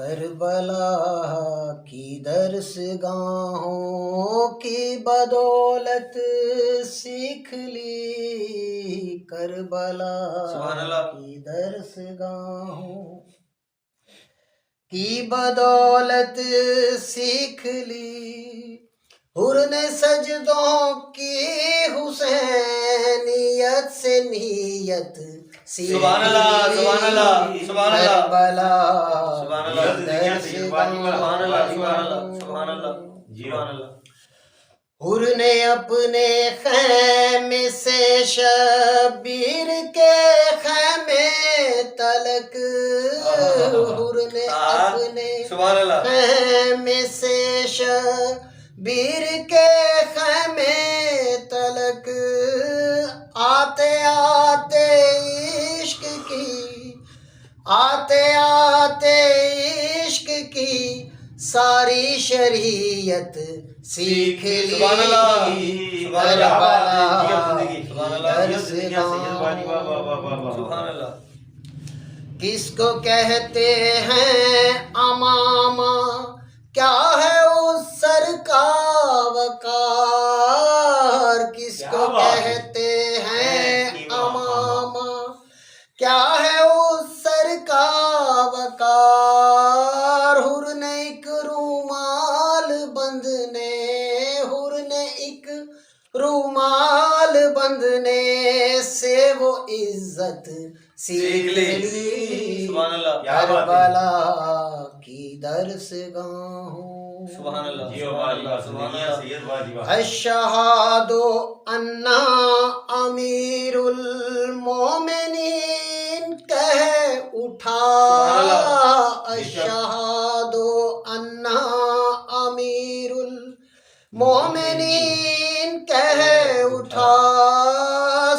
Karbala की दर्स गाहों की बदौलत सीख ली करबला। की दर्स गाहों की बदौलत सीख ली हुर ने सजदों की हुसैनियत से नीयत सुभान अल्लाह, सुभान अल्लाह, सुभान अल्लाह। सुभान अल्लाह। सुभान अल्लाह सुभान अल्लाह सुभान अल्लाह सुभान अल्लाह हुर ने अपने खैमे से शबीर के खैमे तलक। हुर ने अपने सुभान अल्लाह खैमे से शबीर के खैमे तलक आते आते इश्क की आते आते इश्क की सारी शरीयत सीख ली। किसको कहते हैं अमामा? क्या है का वकार किसको? कहते हैं? अमामा। क्या है उस सर का वकार हुर ने एक रूमाल बंधने हुर ने एक रूमाल बंधने से वो इज़्ज़त सीख ली। करबला की दर्स गाहों अशहादो अन्ना अमीरुल मोमिनीन कह उठा। अशहादो अन्ना अमीरुल मोमिनीन कह उठा।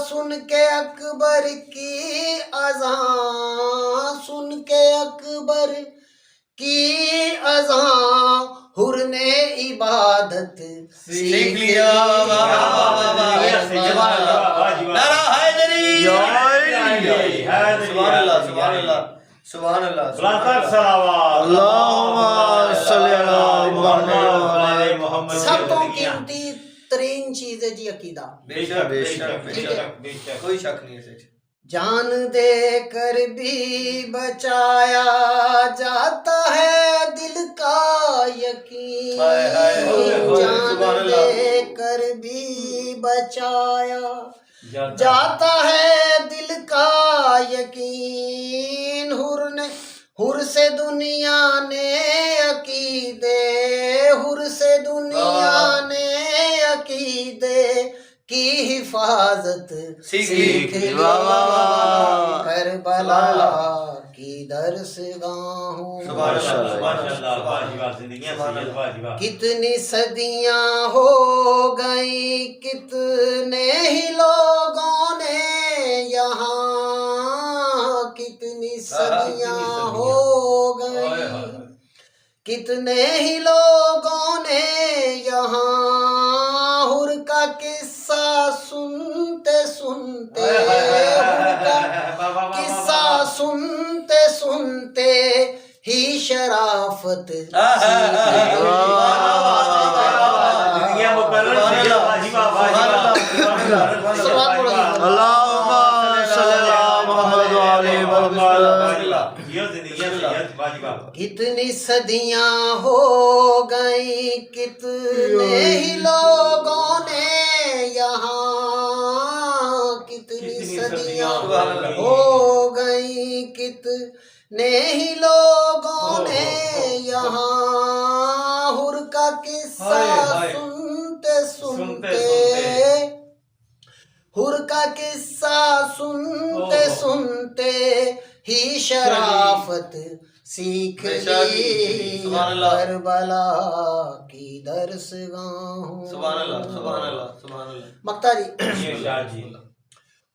सुन के अकबर की अजान सुन के अकबर की अजान। इबादत सीख लिया वाह वाह वाह वाह सुभान अल्लाह नारा हैदरी सुभान अल्लाह सुभान अल्लाह सुभान अल्लाह सुभान अल्लाह सब तो कीमती तरीन चीज़ है जी अकीदा। बेशक बेशक बेशक बेशक बेशक। कोई शक नहीं है जान दे कर भी बचाया जाता है दिल का यकीन। जान दे कर भी बचाया जाता है। दिल का यकीन। हुर ने हुर से दुनिया ने अकीदे हिफाजत सीख। ली। सीख। ली वाह, वाह, वाह, वाह। करबला सुभान की दर्स गाहों कितनी सदियाँ हो गई कितने ही लोगों ने यहाँ। कितनी सदियाँ सदियाँ। हो गई कितने ही लोगों ने यहाँ। वाजिबा कितनी सदियाँ हो गई कितने ही लोगों ने यहाँ कितनी सदियाँ हो गई कितने ही लोगों ने का किस्सा सुनते सुनते ही शराफत सीख ली करबला की दर्स मक्तारी जी।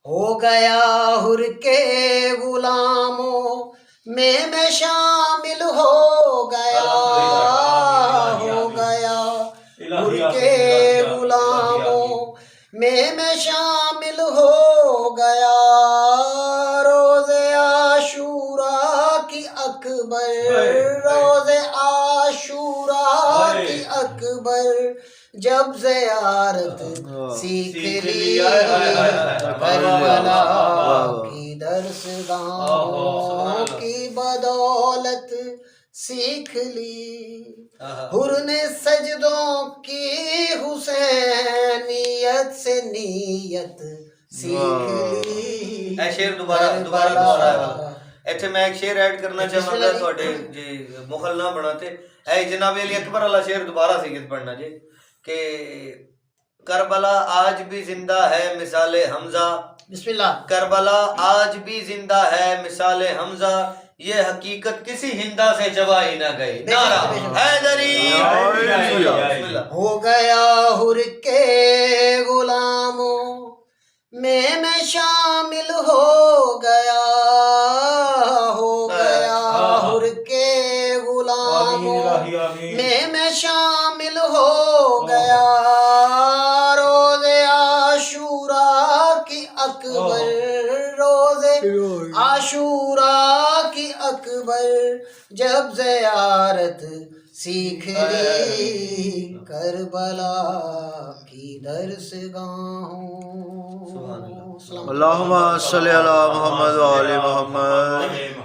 हो गया हुर के गुलामों में मैं शामिल हो गया। में मैं शामिल हो गया। रोज़े आशूरा की अकबर। रोज़े आशूरा की अकबर। जब जियारत सीख सीख ली ली, हाय, हाय, हाय, हाय। करबला की दर्स सुभान की बदौलत सीख ली आहा। हुर ने सजदों की हुसैनियत से नीयत सीख ली ਇਹ ਸ਼ੇਰ ਦੁਬਾਰਾ ਦੁਬਾਰਾ करबला ਦੁਬਾਰਾ ਆਇਆ ਇੱਥੇ ਮੈਂ ਇੱਕ ਸ਼ੇਰ ਐਡ ਕਰਨਾ ਚਾਹਾਂਗਾ ਬਿਸਮਿਲ੍ਲਾ ਜੀ। ਤੁਹਾਡੇ ਜੀ ਮੁਖਲ ਨਾ ਬਣਾਤੇ ਇਹ ਜਨਾਬ ਅਲੀ ਅਕਬਰ ਵਾਲਾ ਸ਼ੇਰ ਦੁਬਾਰਾ ਸੀਗਤ पढ़ना जी कि करबला आज भी जिंदा है मिसाल हमजा बिस्मिल्लाह करबला आज भी जिंदा है मिसाल हमजा ये हकीकत किसी हिंदा से जवा ही ना गई। नारा हैदरी हो गया हुर के गुलामों में मैं शामिल हो गया हो गया हुर के गुलामों में मैं शामिल हो गया। रोज़े आशूरा की अकबर रोज़े आशूरा जब जयारत सीख ली करबला की दर्स गाहों सुभान अल्लाह। मोहम्मद अल्लाहुम्मा सल्ली अला मुहम्मद व आले मुहम्मद।